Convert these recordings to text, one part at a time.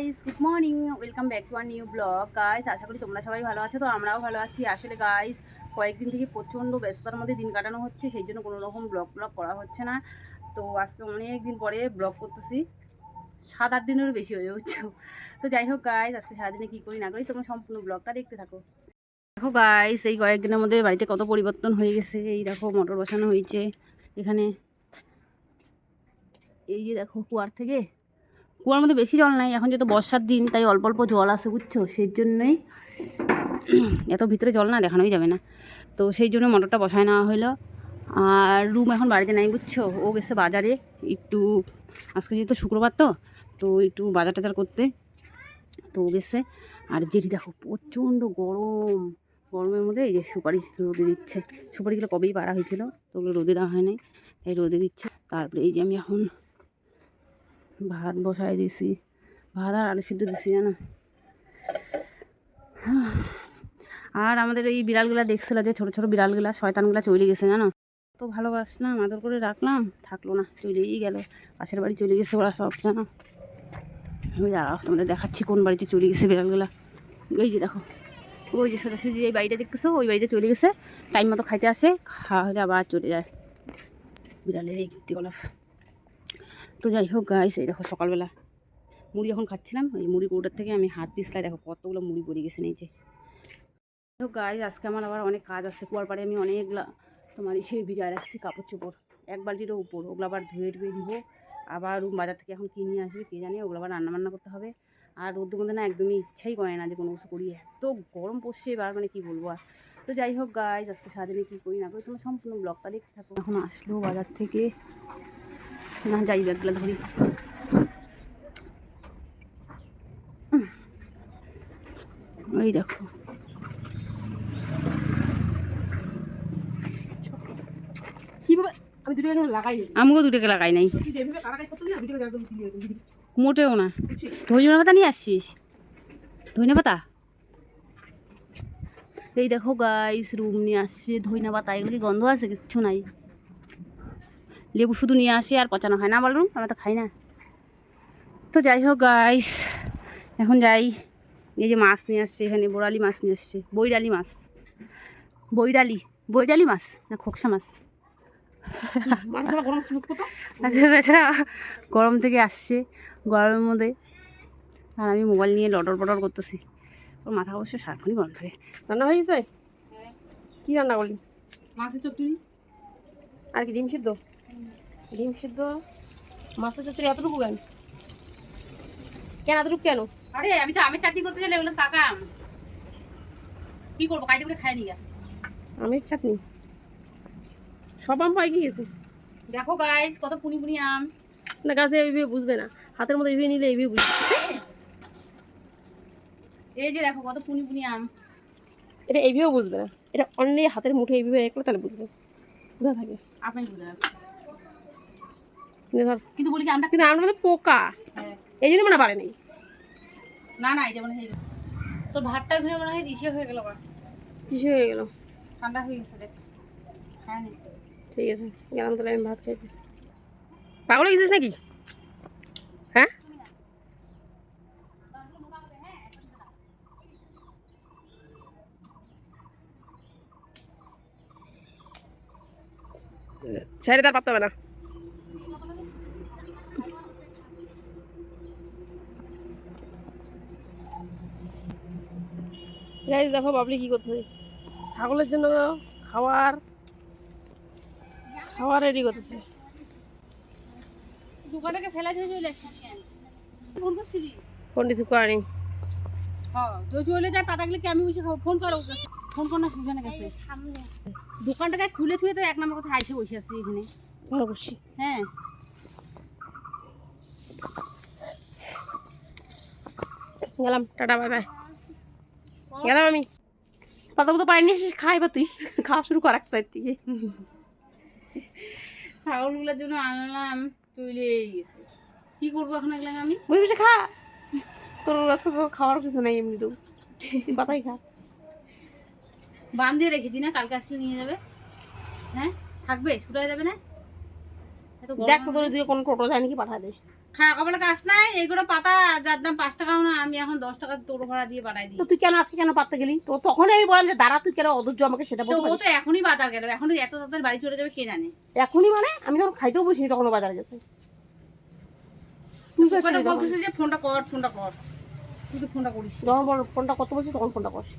Guys good morning welcome back to our new blog guys আশা করি তোমরা সবাই ভালো আছো, তো আমরাও ভালো আছি। আসলে গাইস কয়েকদিন থেকে প্রচণ্ড ব্যস্ততার মধ্যে দিন কাটানো হচ্ছে, সেই জন্য কোনো রকম ব্লগ ব্লগ করা হচ্ছে না। তো আজকে অনেক দিন পরে ব্লগ করতেছি, সাত আট দিনেরও বেশি হয়ে যাচ্ছে তো যাই হোক গাইস আজকে সারাদিনে কী করি না করি, তোমরা সম্পূর্ণ ব্লগটা দেখতে থাকো। দেখো গাইস এই কয়েকদিনের মধ্যে বাড়িতে কত পরিবর্তন হয়ে গেছে, এই দেখো মোটর বসানো হয়েছে, এখানে, এই যে দেখো কুয়ার থেকে কুয়ার মধ্যে বেশি জল নাই, এখন যেহেতু বর্ষার দিন, তাই অল্প অল্প জল আসে বুঝছ? সেই জন্যই এত ভিতরে জল না দেখানোই যাবে না। তো সেই জন্য মোটরটা বসায় নেওয়া হলো। আর রুম এখন বাড়িতে নাই, বুঝছ? ও গেছে বাজারে একটু, আজকে যেহেতু শুক্রবার তো তো একটু বাজার টাজার করতে। তো ও গেছে। আর যেটি দেখো, প্রচণ্ড গরম। গরমের মধ্যে এই যে সুপারি রোদে দিচ্ছে। সুপারিগুলো কবেই পাড়া হয়েছিল, তো ওগুলো রোদে দেওয়া হয় নাই, তাই রোদে দিচ্ছে। তারপরে এই যে আমি এখন ভাত বসাই দিছি। ভাত আর আলু সিদ্ধ দিছি, জানো? আর আমাদের এই বিড়ালগুলা দেখছিল যে, ছোটো ছোটো বিড়ালগুলা, শয়তানগুলা চলে গেছে, জানো? তো ভালোবাসলাম আদর করে রাখলাম, থাকল না, চলেই গেল। পাশের বাড়ি চলে গেছে ওরা সব, জানো? আমি দাঁড়াও, তোমাদের দেখাচ্ছি কোন বাড়িতে চলে গেছে বিড়ালগুলা। ওই যে দেখো, ওই যে সোজাসুজি এই বাড়িটা দেখতেছো, ওই বাড়িতে চলে গেছে। টাইম মতো খাইতে আসে, খাওয়া হলে আবার চলে যায়। বিড়ালের এই কীর্তিকলাপ। তো যাই হোক গাইস এই দেখো সকালবেলা মুড়ি যখন খাচ্ছিলাম। ওই মুড়ি কৌটার থেকে আমি হাত পিছলাই, দেখো কতগুলো মুড়ি পড়ে গেছে নিচে। তো গাইস আজকে আমার আবার অনেক কাজ আছে। কুয়ার পাড়ে আমি অনেকগুলা তোমার ইসে ভিজায় রাখছি, কাপড় চোপড়। এক বালতিরও উপর, ওগুলো আবার ধুয়ে ধুয়ে দিব আবার রুম বাজার থেকে এখন কিনে আসবে, কে জানে, ওগুলো আবার রান্না বান্না করতে হবে। আর রোদ্দুর মধ্যে না একদমই ইচ্ছাই করে না যে কোনো কিছু করি। এত গরম পড়ছে এবার মানে কী বলব আর। তো যাই হোক গাইজ আজকে সারাদিনে কী করি না করি, তোমার সম্পূর্ণ ব্লগটা দেখতে থাকো। এখন আসলো বাজার থেকে। না যাই ব্যাগগুলো ধরি। ওই দেখো। আমিও দুটোকে লাগাই নাই। মোটেও না। ধনিয়া পাতা নিয়ে আসছিস? ধনিয়া পাতা? এই দেখো গাইস রুম নিয়ে আসছে। ধনিয়া পাতা এগুলো কি গন্ধ আছে? কিচ্ছু নাই। লেবু শুধু নিয়ে আসি আর পচানো হয় না বলুন আমরা তো খাই না। তো যাই হোক গাইস এখন যাই। এই যে মাছ নিয়ে আসছে এখানে বোরালি মাছ নিয়ে আসছে বৈরালি মাছ। বৈরালি বৈরালি মাছ না খোকসা মাছ? গরম তাছাড়া এছাড়া গরম থেকে আসছে গরমের মধ্যে। আর আমি মোবাইল নিয়ে লটর পটর করতেছি। ওর মাথা অবশ্য সারাক্ষণই গরম থাকে। রান্না হয়ে গেছে? কি রান্না করলি? মাছের চচ্চড়ি। আর কি ডিম সিদ্ধ? ডিম সিদ্ধ মাছের চচ্চড়ি এতটুকু কেন? কেন এতটুকু কেন? আরে আমি তো আমের চাটনি করতে চাইলে ওগুলো পাকা কি করব? কাইটে করে খাই নিয়ে আমের চাটনি? সব আম পাই গিয়েছে দেখো গাইস কত পুনি পুনি আম। না গাছে এইভাবে বুঝবে না। হাতের মধ্যে এইভাবে নিলে এইভাবে বুঝবে। এই যে দেখো কত পুনি পুনি আম। এটা এইভাবেও বুঝবে না। এটা অন্য হাতের মুঠে এইভাবে রাখলে তাহলে বুঝবে। কোথা থাকে। আপনি বুঝে রাখো। কিন্তু বলি কি আমটা কিন্তু আমার মধ্যে পোকা। হ্যাঁ। এই জন্য মানে বাড়ে নেই। না না এটা মনে হয় তোর ভাতটা ঘুরে মনে হয় ইসে হয়ে গেল আবার কিছু হয়ে গেল। ঠান্ডা হয়ে গেছে দেখ। হ্যাঁ ঠিক আছে গেলাম তাহলে আমি ভাত খাইতে পাগল হয়ে গেছিস নাকি? হ্যাঁ? ছেড়ে তার পারতে হবে না। গাইজ দেখো বাবলি কি করতেছে। ছাগলের জন্য খাবার খাবার রেডি করতেছে। দোকানটাকে ফেলা দিয়ে চলে ফোন করছিলি? ফোন রিসিভ করেনি হ্যাঁ তো চলে যায় পাতাগুলো কি আমি বসে খাব? ফোন করো ফোন কর না সুজানে গেছে দোকানটাকে খুলে থুয়ে তো এক নম্বর কথা আইসে বসে আছি এখানে। ভালো করছি। হ্যাঁ। গেলাম টাটা বাই বাই গেলাম আমি পাতা মতো পানি নিয়ে খাই বা তুই। খাওয়া শুরু কর এক সাইড থেকে। ছাগলগুলোর জন্য আনলাম চলে গেছে। কি করব এখন এগুলো আমি বসে বসে খা। তোর আজকে তোর খাওয়ার কিছু নেই এমনি তো। পাতাই খা। বান্ধিয়ে রেখেছি না কালকে আসলে নিয়ে যাবে। হ্যাঁ? থাকবে ছুটাই যাবে না? দেখ তো তোর দিয়ে কোনো টোটো যায় নাকি পাঠা কাজ নাই এইগুলো পাতা যার দাম পাঁচ টাকাও না আমি এখন দশ টাকা তোর ভাড়া দিয়ে বাড়াই দিই। তো তুই কেন আজকে কেন পাততে গেলি? তো তখনই আমি বললাম যে দাঁড়া তুই কেন অধৈর্য আমাকে সেটা তো বলতে ও তো এখনই বাজার গেল এখন এত তাড়াতাড়ি বাড়ি চলে যাবে কে জানে? এখনই মানে আমি তখন খাইতেও বসিনি তখন বাজারে গেছে। বলতেছে যে ফোনটা কর ফোনটা কর। তুই তো ফোনটা করিস যখন ফোনটা করতে বলছিস তখন ফোনটা করছি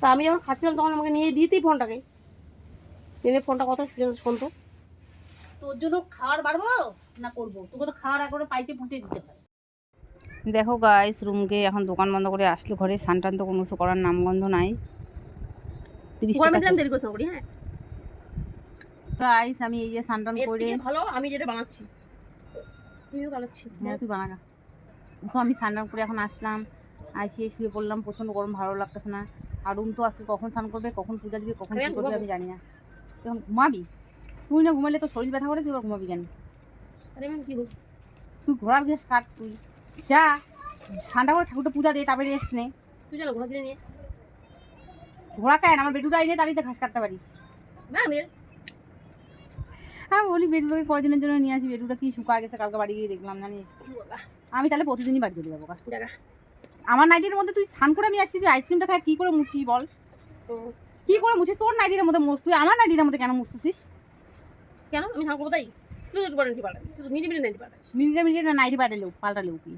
তা আমি যখন খাচ্ছিলাম তখন আমাকে নিয়ে দিতেই ফোনটাকে। নিয়ে ফোনটা কথা শুনতো। তোর জন্য খাবার বাড়বো? না করব। তোকে তো খাওয়ার একবারে পাইতে ফুটে দিতে হয়। দেখো গাইস রুমকে এখন দোকান বন্ধ করে আসলো ঘরে। সানটান তো কোনো কিছু করার নামগন্ধ নাই। দেরি করি হ্যাঁ। গাইস আমি এই যে সানটান করে ভালো আমি যেটা বানাচ্ছি। তুমিও বানাচ্ছি। হ্যাঁ তুই বানাগা তো আমি স্নান টান করে এখন আসলাম। আসিয়ে শুয়ে পড়লাম প্রচণ্ড গরম ভালো লাগতেছে না। আর রুম তো আজকে কখন স্নান করবে কখন পূজা দিবে কখন কী করবে আমি জানি না। তুই এখন ঘুমাবি? তুই না ঘুমালে তো শরীর ব্যথা করে তুই এবার ঘুমাবি কেন? আরে কি করব তুই ঘোড়ার গ্যাস কাট তুই। যা ঠান্ডা করে ঠাকুরটা পূজা দিয়ে তারপরে রেস্ট নে। তুই জানো দিলে নিয়ে। ঘোড়া কায় আমার বেটুটা এনে তাড়িতে ঘাস কাটতে পারিস। না হ্যাঁ বলি বেটুটাকে কয়দিনের জন্য নিয়ে আসি বেটুটা কি শুকা গেছে? কালকে বাড়ি গিয়ে দেখলাম জানিস? আমি তাহলে প্রতিদিনই বাড়ি চলে যাব। আমার নাইটির মধ্যে তুই স্নান করে নিয়ে আসছিস তুই আইসক্রিমটা খাই কি করে মুছিস বল? কি করে মুছিস তোর নাইটির মধ্যে মুছ তুই আমার নাইটির মধ্যে কেন মুছতেছিস? কেন? আমি থাকব তাই তুই একটু মিনিট নাইটি মিনিটে মিনিটে নাইটি পাল্টালেও পাল্টালেও কি?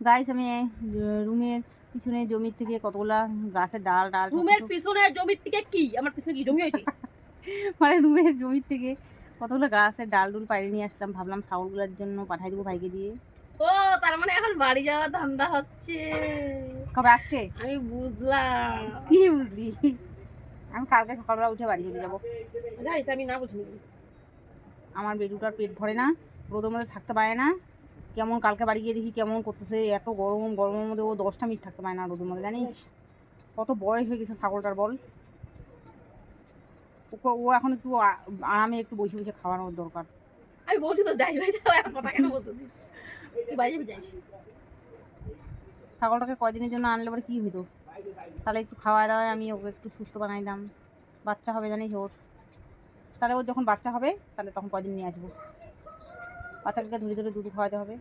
গাইস আমি রুমের পিছনে জমির থেকে কতগুলা গাছের ডাল ডাল রুমের পিছনে জমির থেকে কি? আমার পিছনে কি জমি হয়েছে? মানে রুমের জমির থেকে কতগুলো গাছের ডাল ডুল পাড়ি নিয়ে আসলাম ভাবলাম জন্য পাঠাই দেবো ভাইকে দিয়ে। ও তার মানে এখন বাড়ি যাওয়ার ধান্দা হচ্ছে। কবে আজকে? আমি বুঝলাম। কি বুঝলি? আমি কালকে সকালবেলা উঠে বাড়ি চলে যাব। জানিস আমি না বুঝিনি। আমার বেডুটার পেট ভরে না রোদের মধ্যে থাকতে পারে না। কেমন কালকে বাড়ি গিয়ে দেখি কেমন করতেছে এত গরম গরমের মধ্যে ও দশটা মিনিট থাকতে পারে না রোদের মধ্যে জানিস? কত বয়স হয়ে গেছে ছাগলটার বল। ওকে ও এখন একটু আরামে একটু বসে বসে খাওয়ানোর দরকার। আমি বলছি তো যাইস ভাই কথা কেন বলতেছিস? ছাগলটাকে কয়দিনের জন্য আনলে পরে কী হইতো? তাহলে একটু খাওয়া দাওয়ায় আমি ওকে একটু সুস্থ বানাই দাম বাচ্চা হবে জানিস ওর। তাহলে ওর যখন বাচ্চা হবে তাহলে তখন কয়দিন নিয়ে আসব। বাচ্চাটাকে ধরে ধরে দুধ খাওয়াতে হবে।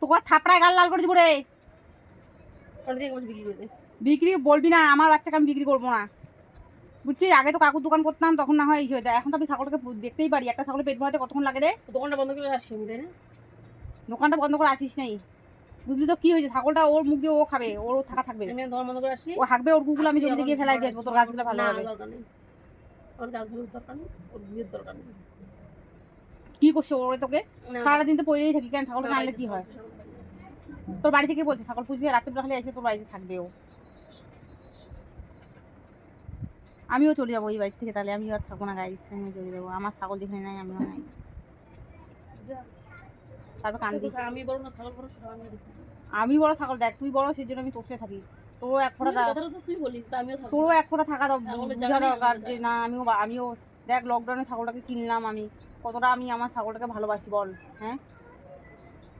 তোকে থাপড়ায় গাল লাল করে দিব রে। বিক্রি বলবি না আমার বাচ্চাকে আমি বিক্রি করব না। বুঝছি আগে তো কাকুর দোকান করতাম তখন না হয় এই হয়ে যায়। এখন তো আমি ছাগলটাকে পু- দেখতেই পারি। একটা ছাগলের পেট ভরাতে কতক্ষণ লাগে রে? দোকানটা বন্ধ করে আসছি তাই না? দোকানটা বন্ধ করে আসিস নাই। বুঝলি তো কি হয়েছে? ছাগলটা ওর মুখ দিয়ে ও খাবে ওর থাকা থাকবে। ও হাঁকবে ওর গুগুলো আমি জমিতে গিয়ে ফেলাই দিয়ে আসব তোর গাছগুলো ভালো হবে। দরকার নেই। ওর দরকার নেই ওর বিয়ের দরকার নেই। কি করছে ওরে তোকে? সারাদিন তো পড়েই থাকি কেন আনলে কি হয়? তোর বাড়ি থেকে বলছে ছাগল পুষবি রাত্রে বেলা এসে তোর বাড়িতে থাকবে ও। আমিও চলে যাব ওই বাড়ি থেকে তাহলে আমিও আর থাকব না গাড়ির সঙ্গে চলে যাব। আমার ছাগল যেখানে নাই আমিও নাই। তারপর কান্দি আমি বড় না ছাগল বড় আমি আমি বড় ছাগল দেখ তুই বড় সেই জন্য আমি তোর সাথে থাকি। তোরও এক ফোঁটা দা- কথাটা তো তুই বলিস আমিও তোরও এক ফোঁটা থাকা দরকার আমার যে না আমিও আমিও দেখ লকডাউনে ছাগলটাকে কিনলাম আমি। কতটা আমি আমার ছাগলটাকে ভালোবাসি বল হ্যাঁ?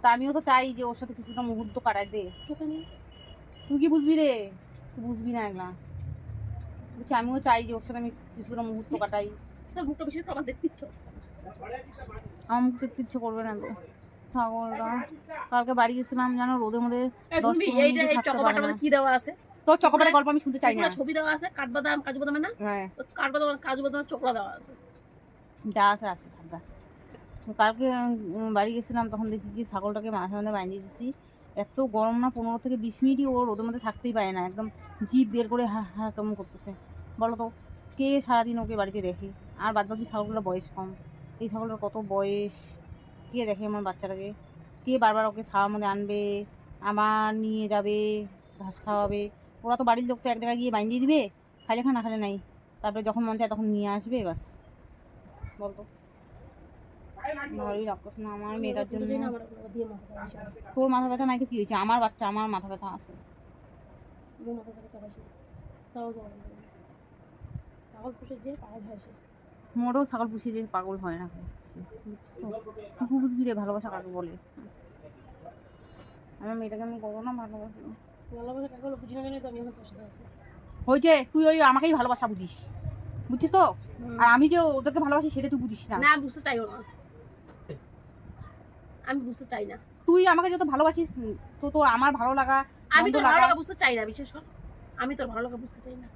তা আমিও তো চাই যে ওর সাথে কিছুটা মুহূর্ত কাটাইতে চোখে নেই। তুই কি বুঝবি রে? তুই বুঝবি না এগুলা বলছি আমিও চাই যে ওর সাথে আমি কিছুটা মুহূর্ত কাটাই। তোর মুখটা বেশি আমার দেখতে ইচ্ছে আমার মুখ দেখতে ইচ্ছে করবে না তো। ছাগলটা কালকে বাড়ি গেছিলাম জানো রোদের মধ্যে দশ পনেরো কি দেওয়া আছে? তোর চকোপারের গল্প আমি শুনতে চাই না। ছবি দেওয়া আছে কাঠবাদাম কাজু না? হ্যাঁ। কাঠবাদাম কাজু চোখলা দেওয়া আছে। যা আছে আছে সাদা কালকে বাড়ি গেছিলাম তখন দেখি কি ছাগলটাকে মাঝে মধ্যে বাঁধিয়ে দিছি। এত গরম না পনেরো থেকে বিশ মিনিটই ও রোদের মধ্যে থাকতেই পারে না। একদম জিভ বের করে হা হা কেমন করতেছে। বলো তো কে সারাদিন ওকে বাড়িতে দেখে? আর বাদ বাকি ছাগলগুলোর বয়স কম। এই ছাগলটার কত বয়স? কে দেখে আমার বাচ্চাটাকে। কে বারবার ওকে ছাওয়ার মধ্যে আনবে আবার নিয়ে যাবে, ঘাস খাওয়াবে। ওরা তো বাড়ির লোক তো এক জায়গায় গিয়ে বাঁধিয়ে দিবে, খাইলে খা না খালে নাই। তারপরে যখন মন চায় তখন নিয়ে আসবে বাস বলতো। আমার মেয়েটার জন্য। দিয়ে তোর মাথা ব্যথা নাই তো কি হয়েছে? আমার বাচ্চা, আমার মাথা ব্যথা আছে। ছাগল পুষে যে পাগল হয়েছে মোটেও ছাগল পুষিয়ে যে পাগল হয় না বুঝছিস তো? বুঝবি রে ভালোবাসা কাকে বলে? আমার মেয়েটাকে আমি করব না ভালোবাসা ভালোবাসা কাকে হলো বুঝি না জানি তো আমি এখন তোর সাথে আছি। হয়েছে তুই ওই আমাকেই ভালোবাসা বুঝিস বুঝছিস তো? আর আমি যে ওদেরকে ভালোবাসি সেটা তুই বুঝিস না। না বুঝতে চাইও না। আমি বুঝতে চাই না। তুই আমাকে যত ভালোবাসিস তো তোর আমার ভালো লাগা আমি তোর ভালো লাগা। লাগা বুঝতে চাই না বিশেষ করে। আমি তোর ভালো লাগা বুঝতে চাই না।